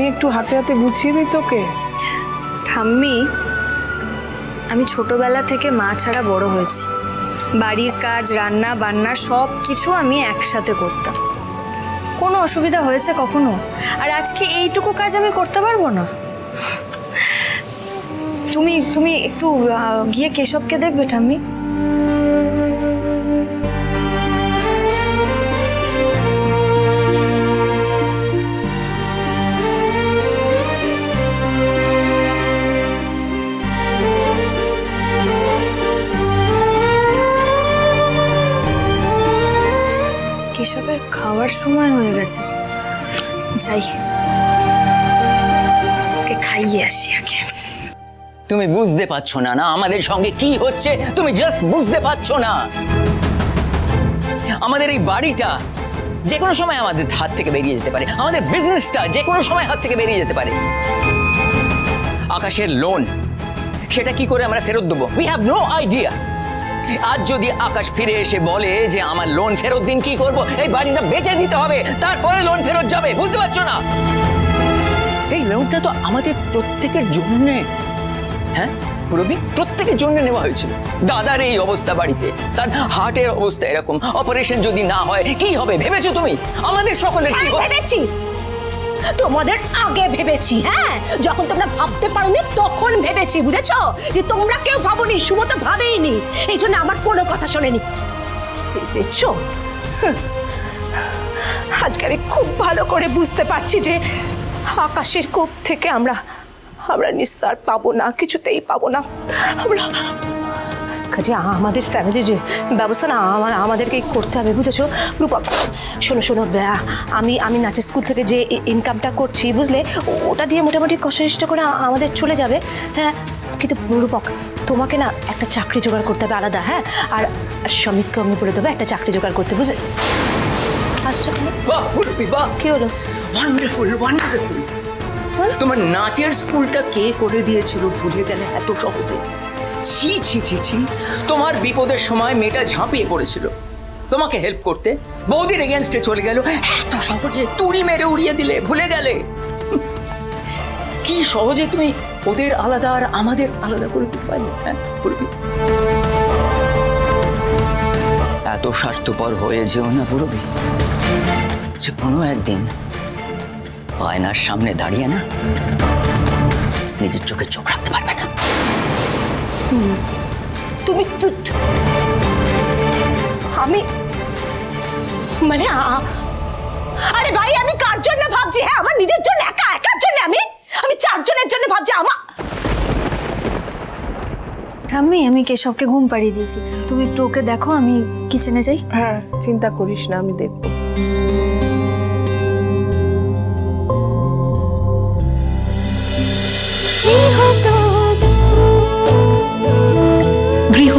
একটু হাতে হাতে গুছিয়ে দিই তোকে। ঠাম্মি, আমি ছোটবেলা থেকে মা ছাড়া বড় হয়েছি। বাড়ির কাজ, রান্না, বান্না সব কিছু আমি একসাথে করতাম। কোনো অসুবিধা হয়েছে কখনো? আর আজকে এইটুকু কাজ আমি করতে পারব না? তুমি তুমি একটু গিয়ে কেশবকে দেখবে ঠাম্মি। খাওয়ার সময় হয়ে গেছে। যাই ওকে খাইয়ে আসি আগে। তুমি বুঝতে পারছ না না? আমাদের সঙ্গে কি হচ্ছে তুমি জাস্ট বুঝতে পারছ না। আমাদের এই বাড়িটা যে কোনো সময় আমাদের হাত থেকে বেরিয়ে যেতে পারে। আমাদের বিজনেসটা যে কোনো সময় হাত থেকে বেরিয়ে যেতে পারে। আকাশের লোন সেটা কি করে আমরা ফেরত দেবো? উই হ্যাভ নো আইডিয়া আজ যদি আকাশ ফিরে এসে বলে যে আমার লোন ফেরত দিন কি করব? এই বাড়িটা বেচে দিতে হবে তারপরে লোন ফেরত যাবে বুঝতে পারছ না? এই লোনটা তো আমাদের প্রত্যেকের জন্যে। হ্যাঁ পুরবি? প্রত্যেকের জন্য নেওয়া হয়েছিল। দাদার এই অবস্থা বাড়িতে তার হার্টের অবস্থা এরকম। অপারেশন যদি না হয় কি হবে? ভেবেছো তুমি? আমাদের সকলের কি হবে ভেবেছি। তোমাদের আগে ভেবেছি হ্যাঁ? যখন তোমরা ভাবতে পারোনি, তখন ভেবেছি, বুঝেছ? যে তোমরা কেউ ভাবোনি, সুমতো ভাবেইনি। এই জন্য আমার কোনো কথা শোনেনি। ভেবেছো আজকে আমি খুব ভালো করে বুঝতে পারছি যে আকাশের কূপ থেকে আমরা আমরা নিস্তার পাবো না, কিছুতেই পাবো না। আমরা কাজে আমাদের ফ্যামিলির ব্যবস্থা না আমার আমাদেরকেই করতে হবে বুঝেছ? রূপক শোনো শোনো ব্যা- আমি আমি নাচের স্কুল থেকে যে ইনকামটা করছি বুঝলে? ওটা দিয়ে মোটামুটি কষ্ট করে আমাদের চলে যাবে। হ্যাঁ কিন্তু রূপক তোমাকে না একটা চাকরি জোগাড় করতে হবে আলাদা হ্যাঁ? আর সমিতকে আমি বলে দেবো একটা চাকরি জোগাড় করতে বুঝলে? কি হলো? ওয়ান্ডারফুল ওয়ান্ডারফুল তোমার নাচের স্কুলটা কে করে দিয়েছিল ভুলে গেলে এত সহজে? ছি ছি ছি ছি। তোমার বিপদের সময় মেয়েটা ঝাঁপিয়ে পড়েছিল। তোমাকে হেল্প করতে বৌদির এগেনস্টে চলে গেল। এত সহজে তুড়ি মেরে উড়িয়ে দিলে, ভুলে গেলে। কি সহজে তুমি ওদের আলাদা আর আমাদের আলাদা করে দিতে পারলে হ্যাঁ? পুরবি এত স্বার্থপর হয়ে যেও না পুরবি যে কোনো একদিন আয়নার সামনে দাঁড়িয়ে না নিজের চোখে চোখ রাখতে পারবে না। তুমি আমি মানে আরে ভাই আমি কার জন্য ভাবছি? হ্যাঁ আমার নিজের জন্য একা একার জন্য আমি? আমি চারজনের জন্য ভাবছি আমার ঠাম্মি আমি কেশবকে ঘুম পাড়িয়ে দিয়েছি। তুমি একটু ওকে দেখো আমি কিচেনে যাই। হ্যাঁ চিন্তা করিস না আমি দেখব।